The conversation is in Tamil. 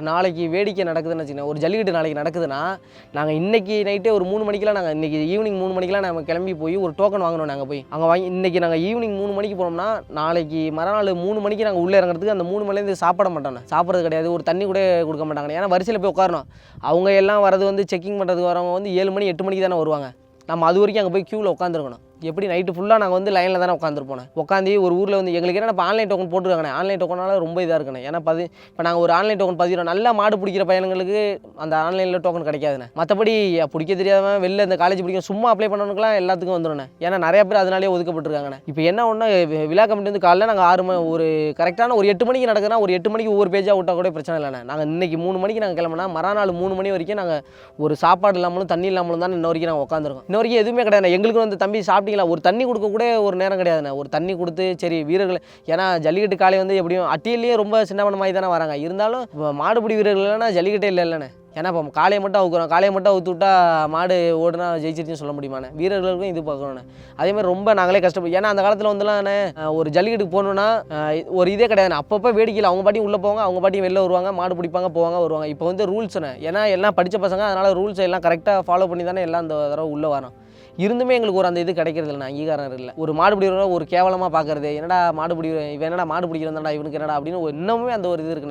இப்போ நாளைக்கு வேடிக்கை நடக்குதுன்னு வச்சுக்கோங்க ஒரு ஜல்லிக்கட்டு நாளைக்கு நடக்குதுன்னா நாங்கள் இன்றைக்கி நைட்டே ஒரு மூணு மணிக்கெலாம் நாங்கள் இன்னைக்கு ஈவினிங் மூணு மணிக்கெலாம் நம்ம கிளம்பி போய் ஒரு டோக்கன் வாங்கணும் நாங்கள் போய் அங்கே வாங்கி இன்றைக்கி நாங்கள் ஈவினிங் மூணு மணிக்கு போனோம்னா நாளைக்கு மறுநாள் மூணு மணிக்கு நாங்கள் உள்ளே இறங்குறதுக்கு அந்த மூணு மணிலேருந்து சாப்பிட மாட்டோம் சாப்பிட்றது கிடையாது ஒரு தண்ணி கூட கொடுக்க மாட்டாங்க. ஏன்னா வரிசையில் போய் உட்காரணும். அவங்க எல்லாம் வரது வந்து செக்கிங் பண்ணுறதுக்கு வரவங்க வந்து ஏழு மணி எட்டு மணிக்கு தானே வருவாங்க. நம்ம அது வரைக்கும் அங்கே போய் க்யூவில் உட்காந்துருக்கணும் எப்படி நைட்டு ஃபுல்லாக நாங்கள் வந்து லைனில் தானே உட்காந்துருப்போம் உட்காந்து ஒரு ஊரில் வந்து எங்களுக்கு என்ன இப்போ ஆன்லைன் டோக்கன் போட்டுருக்காங்கண்ணே. ஆன்லைன் டோக்கனால ரொம்ப இதாக இருக்கணும் ஏன்னா பதி இப்போ நாங்கள் ஒரு ஆன்லைன் டோக்கன் பதிவிடும் நல்லா மாடு பிடிக்கிற பையனுங்களுக்கு அந்த ஆன்லைனில் டோக்கன் கிடைக்காதுண்ணே. மற்றபடி பிடிக்க தெரியாதவன் வெளில இந்த காலேஜ் பிடிக்கும். சும்மா அப்ளை பண்ணவனுக்குலாம் எல்லாத்துக்கும் வந்துடும்ண்ணே ஏன்னா நிறைய பேர் அதனாலே ஒதுக்கப்பட்டிருக்காங்கண்ணே. இப்போ என்ன ஒன்றா விழா கமிட்டி வந்து காலைல நாங்கள் ஆறு மணி ஒரு கரெக்டான ஒரு எட்டு மணிக்கு நடக்குதுன்னா ஒரு எட்டு மணிக்கு ஒவ்வொரு பேஜாக விட்டால் கூட பிரச்சனை இல்லைண்ணே. நாங்கள் இன்னைக்கு மூணு மணிக்கு நாங்கள் கிளம்புனா மறுநாள் மூணு மணி வரைக்கும் நாங்கள் ஒரு சாப்பாடு இல்லாமலும் தண்ணி இல்லாமலும் தான் இன்ன வரைக்கும் நாங்கள் உட்காந்துருக்கோம் இன்ன வரைக்கும் எதுவுமே கிடையாது எங்களுக்கு வந்து தம்பி சாப்பிட்டு பார்த்தீங்களா ஒரு தண்ணி கொடுக்க கூட ஒரு நேரம் கிடையாதுண்ணே. ஒரு தண்ணி கொடுத்து சரி வீரர்கள் ஏன்னா ஜல்லிக்கட்டு காலை வந்து எப்படியும் அட்டியிலேயே ரொம்ப சின்ன மாதிரி தானே வராங்க. இருந்தாலும் மாடுபிடி வீரர்கள் இல்லைன்னா ஜல்லிக்கட்டே இல்லை இல்லைண்ணே ஏன்னா இப்போ காலையை மட்டும் அவுக்குறோம். காலையை மட்டும் அவுத்து விட்டா மாடு ஓடுனா ஜெயிச்சிருச்சுன்னு சொல்ல முடியுமாண்ணே? வீரர்களுக்கும் இது பார்க்கணுண்ணே அதேமாதிரி ரொம்ப நாங்களே கஷ்டப்படும் ஏன்னா அந்த காலத்தில் வந்துலாம் ஒரு ஜல்லிக்கட்டுக்கு போகணுன்னா ஒரு இதே கிடையாது அப்பப்போ வேடிக்கையில் அவங்க பாட்டியும் உள்ளே போவாங்க அவங்க பாட்டியும் வெளில வருவாங்க மாடு பிடிப்பாங்க போவாங்க வருவாங்க. இப்போ வந்து ரூல்ஸ்ண்ணே ஏன்னா எல்லாம் படித்த பசங்க அதனால் ரூல்ஸ் எல்லாம் கரெக்டாக ஃபாலோ பண்ணி தானே எல்லாம் அந்த தடவை உள்ளே வரோம் இருந்துமே எங்களுக்கு ஒரு அந்த இது கிடைக்கிறது இல்லை அங்கீகாரம் இல்லை. ஒரு மாடு பிடிக்கிறவங்க ஒரு கேவலமாக பார்க்கறது என்னடா மாடு பிடிக்கிற இவன் என்னடா மாடு பிடிக்கிறதாடா இவனுக்கு என்னடா அப்படின்னு இன்னமுமே அந்த ஒரு இது இருக்கு